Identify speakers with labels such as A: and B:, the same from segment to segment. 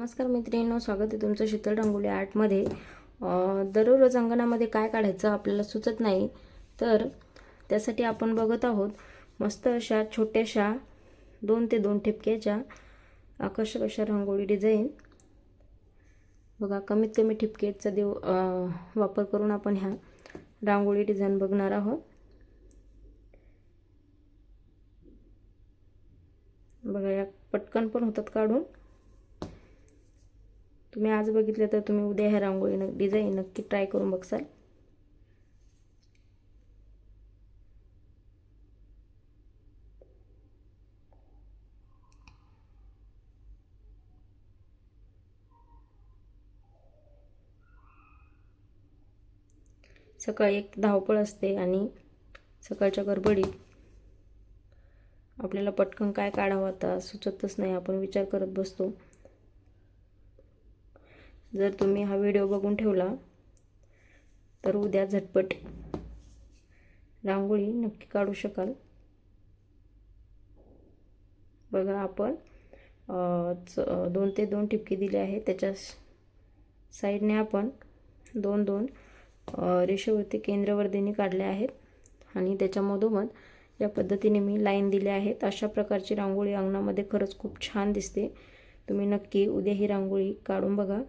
A: नमस्कार मैत्रिणींनो स्वागत आहे तुमचं शीतल रांगोळी आर्टमध्ये दररोज अंगणामध्ये काय काढायचं आपल्याला सुचत नाही तर त्यासाठी आपण बघत आहोत मस्त अशा छोट्याशा दोन ते दोन ठिपक्याच्या आकर्षक अशा रंगोळी डिझाईन बघा कमीत कमी ठिपकेचा देव वापर करून आपण ह्या रांगोळी डिझाईन बघणार आहोत. बघा या पटकन पण होतात काढून. तुम्ही आज बघितलं तर तुम्ही उद्या ह्या रांगोळी न डिझाईन नक्की ट्राय करून बघसाल. सकाळी एक धावपळ असते आणि सकाळच्या गडबडीत आपल्याला पटकन काय काढावं आता सुचतच नाही आपण विचार करत बसतो. जर तुम्ही हा व्हिडिओ बघून ठेवला तर उद्या झटपट रांगोळी नक्की काढू शकाल. बघा आपण च दोन ते दोन टिपकी दिले आहेत. त्याच्या साईडने आपण दोन दोन रेषेवरती केंद्रवर्धिनी काढल्या आहेत. आणि त्याच्यामधोमध या पद्धतीने मी लाईन दिल्या आहेत. अशा प्रकारची रांगोळी अंगणामध्ये खरंच खूप छान दिसते. तुम्ही नक्की उद्या ही रांगोळी काढून बघा.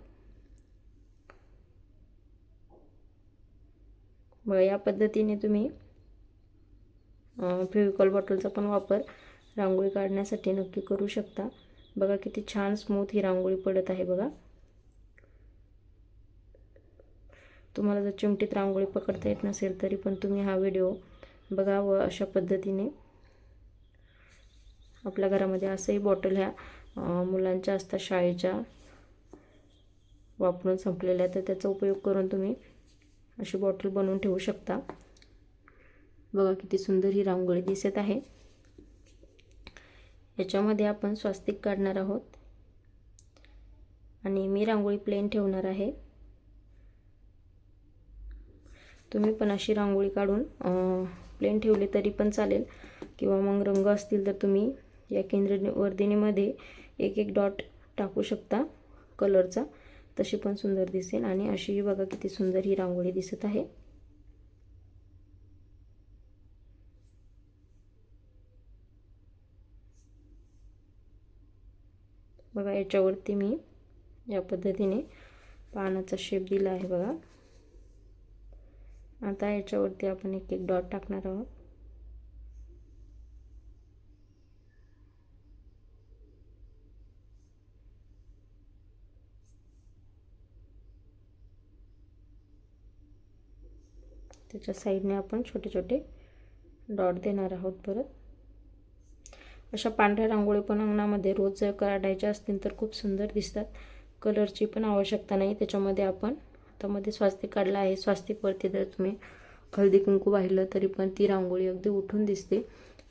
A: मग या पद्धतीने तुम्ही फेविकॉल बॉटलचा पण वापर रांगोळी काढण्यासाठी नक्की करू शकता. बघा किती छान स्मूथ ही रांगोळी पडत आहे बघा. तुम्हाला जर चिमटीत रांगोळी पकडता येत नसेल तरी पण तुम्ही हा व्हिडिओ बघा व अशा पद्धतीने. आपल्या घरामध्ये असंही बॉटल ह्या मुलांच्या असतात शाळेच्या वापरून संपलेल्या तर त्याचा उपयोग करून तुम्ही अशी बॉटल बनवून ठेवू शकता. बघा किती सुंदर ही रांगोळी दिसत आहे. याच्यामध्ये आपण स्वास्तिक काढणार आहोत. आणि मी रांगोळी प्लेन ठेवणार आहे. तुम्ही पण अशी रांगोळी काढून प्लेन ठेवली तरी पण चालेल. किंवा मग रंग असतील तर तुम्ही या केंद्र वर्धिनीमध्ये एक एक डॉट टाकू शकता कलरचा तशी पण सुंदर दिसेल. आणि अशीही बघा किती सुंदर ही रांगोळी दिसत आहे. बघा याच्यावरती मी या पद्धतीने पानाचा शेप दिला आहे बघा. आता याच्यावरती आपण एक एक डॉट टाकणार आहोत. त्याच्या साईडने आपण छोटे छोटे डॉट देणार आहोत परत. अशा पांढऱ्या रांगोळी पण अंगणामध्ये रोज जर काढायच्या असतील तर खूप सुंदर दिसतात. कलरची पण आवश्यकता नाही. त्याच्यामध्ये आपण हातामध्ये स्वास्तिक काढला आहे. स्वास्तिकवरती जर तुम्ही हळदी कुंकू वाहिलं तरी पण ती रांगोळी अगदी उठून दिसते.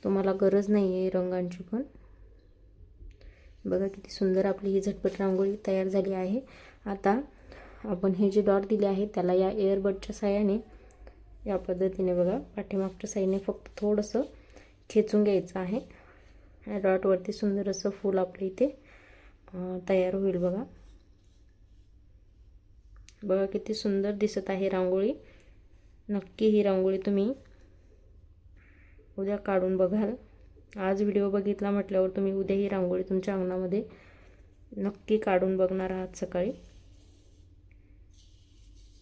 A: तुम्हाला गरज नाही आहे रंगांची पण. बघा किती सुंदर आपली ही झटपट रांगोळी तयार झाली आहे. आता आपण हे जे डॉट दिले आहे त्याला या एअरबडच्या साह्याने या पद्धतीने बघा पाठीमागच्या साईडने फक्त थोडंसं खेचून घ्यायचं आहे. या डॉटवरती सुंदर असं फूल आपल्या इथे तयार होईल बघा. बघा किती सुंदर दिसत आहे रांगोळी. नक्की ही रांगोळी तुम्ही उद्या काढून बघाल. आज व्हिडिओ बघितला म्हटल्यावर तुम्ही उद्या ही रांगोळी तुमच्या अंगणामध्ये नक्की काढून बघणार आहात सकाळी.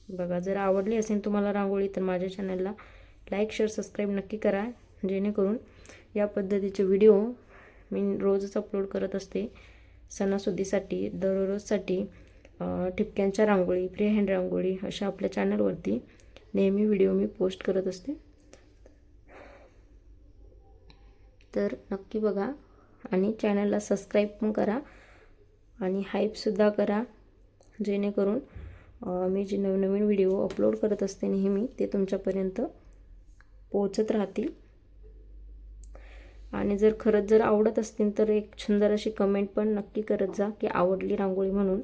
A: बघा जर आवडली असेल तुम्हाला रांगोळी तर माझ्या चॅनलला लाईक शेअर सबस्क्राईब नक्की करा जेणेकरून या पद्धतीचे व्हिडिओ मी रोजच अपलोड करत असते. सणासुदीसाठी दररोजसाठी ठिपक्यांच्या रांगोळी फ्री हँड रांगोळी अशा आपल्या चॅनलवरती नेहमी व्हिडिओ मी पोस्ट करत असते. तर नक्की बघा आणि चॅनलला सबस्क्राईब पण करा आणि हाईपसुद्धा करा जेणेकरून मी जे नवनवीन व्हिडिओ अपलोड करत असते नेहमी ते तुमच्यापर्यंत पोहोचत राहतील. आणि जर खरंच जर आवडत असतील तर एक सुंदर अशी कमेंट पण नक्की करत जा की आवडली रांगोळी म्हणून.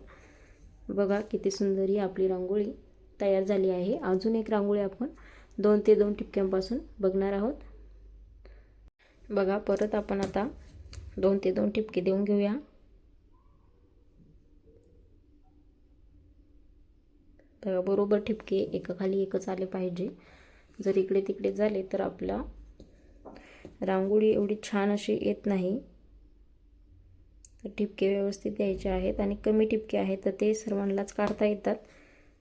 A: बघा किती सुंदर ही आपली रांगोळी तयार झाली आहे. अजून एक रांगोळी आपण दोन ते दोन ठिपक्यांपासून बघणार आहोत. बघा परत आपण आता दोन ते दोन ठिपके देऊन घेऊया. तर बरोबर ठिपके एकाखाली एकच आले पाहिजे. जर इकडे तिकडे झाले तर आपला रांगोळी एवढी छान अशी येत नाही. तर ठिपके व्यवस्थित द्यायचे आहेत आणि कमी ठिपके आहेत तर ते सर्वांनाच काढता येतात.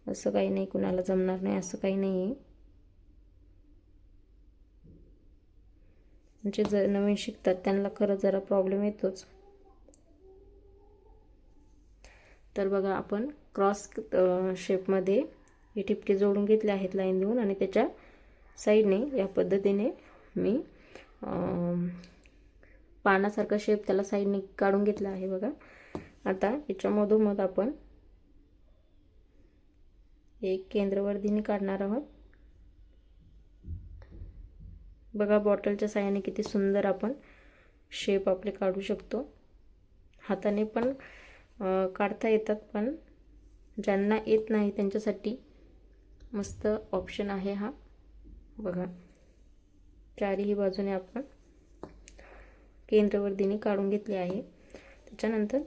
A: असं काही नाही कुणाला जमणार नाही असं काही नाही आहे म्हणजे जर नवीन शिकतात त्यांना खरं जरा प्रॉब्लेम येतोच. तर बघा आपण क्रॉस शेपमध्ये हे ठिपके जोडून घेतले आहेत लाईन देऊन आणि त्याच्या साईडने या पद्धतीने मी पानासारखा शेप त्याला साईडने काढून घेतला आहे बघा. आता याच्यामधोमध आपण एक केंद्रवर्धीने काढणार आहोत. बघा बॉटलच्या साह्याने किती सुंदर आपण शेप आपले काढू शकतो. हाताने पण काढता येतात पण ज्यांना येत नाही त्यांच्यासाठी मस्त ऑप्शन आहे हा. बघा. चारही बाजूने आपण केंद्रवर्दीने काढून घेतली आहे. त्याच्यानंतर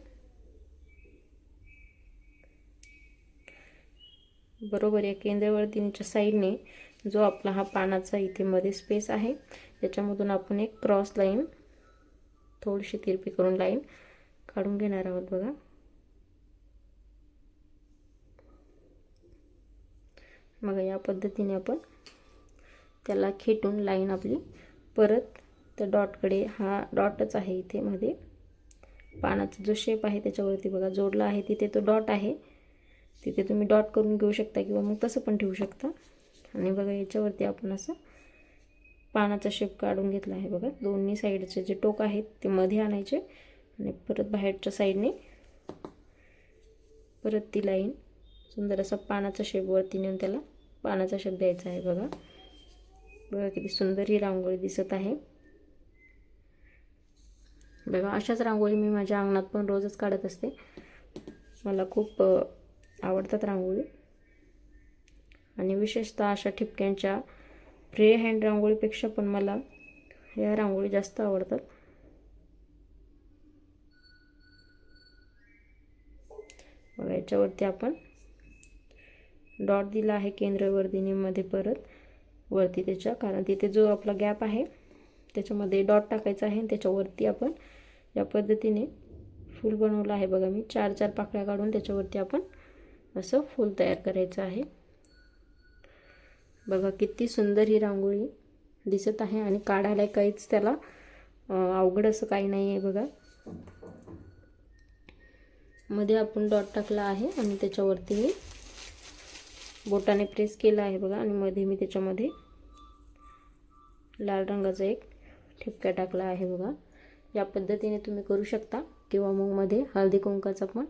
A: बरोबर या केंद्रवर्धीनीच्या साईडने जो आपला हा पानाचा इथे मध्ये स्पेस आहे त्याच्यामधून आपण एक क्रॉस लाईन थोडीशी तिरपी करून लाईन काढून घेणार आहोत बघा. मग या पद्धतीने आपण त्याला खेटून लाईन आपली परत त्या डॉटकडे हा डॉटच आहे इथे मध्ये. पानाचा जो शेप आहे त्याच्यावरती बघा जोडला आहे तिथे तो डॉट आहे. तिथे तुम्ही डॉट करून घेऊ शकता किंवा मग तसं पण ठेवू शकता. आणि बघा याच्यावरती आपण असं पानाचा शेप काढून घेतला आहे बघा. दोन्ही साईडचे जे टोक आहेत ते मध्ये आणायचे. आणि परत बाहेरच्या साईडने परत ती लाईन सुंदर असा पानाचा शेप वरती नेऊन त्याला पानाचा शेप द्यायचा आहे बघा. बघा किती सुंदर ही रांगोळी दिसत आहे. बघा अशाच रांगोळी मी माझ्या अंगणात पण रोजच काढत असते. मला खूप आवडतात रांगोळी. आणि विशेषतः अशा ठिपक्यांच्या फ्री हँड रांगोळीपेक्षा पण मला या रांगोळी जास्त आवडतात. बघा याच्यावरती आपण डॉट दिला आहे केंद्रवर्धिनीमध्ये परत वरती त्याच्या कारण तिथे जो आपला गॅप आहे त्याच्यामध्ये डॉट टाकायचा आहे आणि त्याच्यावरती आपण या पद्धतीने फूल बनवलं आहे बघा मी. चार चार पाकळ्या काढून त्याच्यावरती आपण असं फूल तयार करायचं आहे. बघा किती सुंदर ही रांगोळी दिसत आहे आणि काढायला काहीच त्याला अवघड असं काही नाही आहे बघा. मध्ये आपण डॉट टाकला आहे आणि त्याच्यावरती मी बोटाने प्रेस केला आहे बघा आणि मध्ये मी त्याच्यामध्ये लाल रंगाचा एक ठिपका टाकला आहे बघा. या पद्धतीने तुम्ही करू शकता. किंवा मग मध्ये हळदी कुंकाचा पण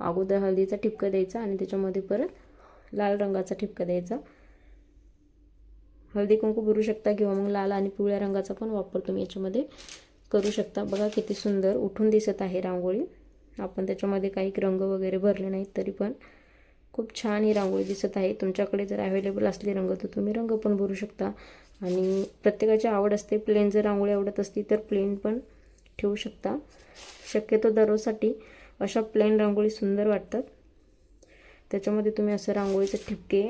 A: अगोदर हळदीचा ठिपका द्यायचा आणि त्याच्यामध्ये परत लाल रंगाचा ठिपका द्यायचा. हळदी कुंकू भरू शकता किंवा मग लाल आणि पिवळ्या रंगाचा पण वापर तुम्ही याच्यामध्ये करू शकता. बघा किती सुंदर उठून दिसत आहे रांगोळी. आपण त्याच्यामध्ये काही रंग वगैरे भरले नाहीत तरी पण खूप छान ही रांगोळी दिसत आहे. तुमच्याकडे जर अवेलेबल असले रंग तर तुम्ही रंग पण भरू शकता. आणि प्रत्येकाची आवड असते. प्लेन जर रांगोळी आवडत असती तर प्लेन पण ठेवू शकता. शक्यतो दररोजसाठी अशा प्लेन रांगोळी सुंदर वाटतात. त्याच्यामध्ये तुम्ही असं रांगोळीचे ठिपके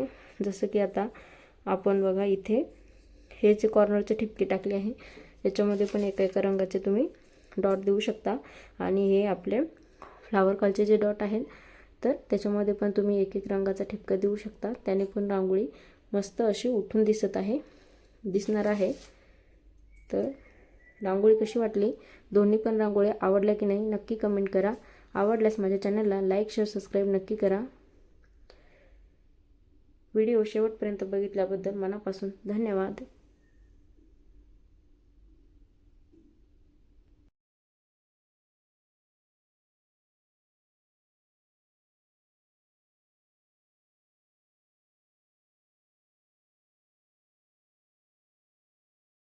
A: जसं की आता आपण बघा इथे हे जे कॉर्नरचे ठिपके टाकले आहे याच्यामध्ये पण एका एका रंगाचे तुम्ही डॉट देऊ शकता. आणि हे आपले फ्लावर कलचे जे डॉट आहेत. तर त्याच्यामध्ये पण तुम्ही एक एक रंगाचा ठिपका देऊ शकता. त्याने पण रांगोळी मस्त अशी उठून दिसत आहे. दिसणार आहे. तर रांगोळी कशी वाटली? दोन्ही पण रांगोळ्या आवडल्या की नाही नक्की कमेंट करा. आवडल्यास माझ्या चॅनलला लाईक शेअर सबस्क्राईब नक्की करा. व्हिडिओ शेवटपर्यंत बघितल्याबद्दल मनापासून धन्यवाद.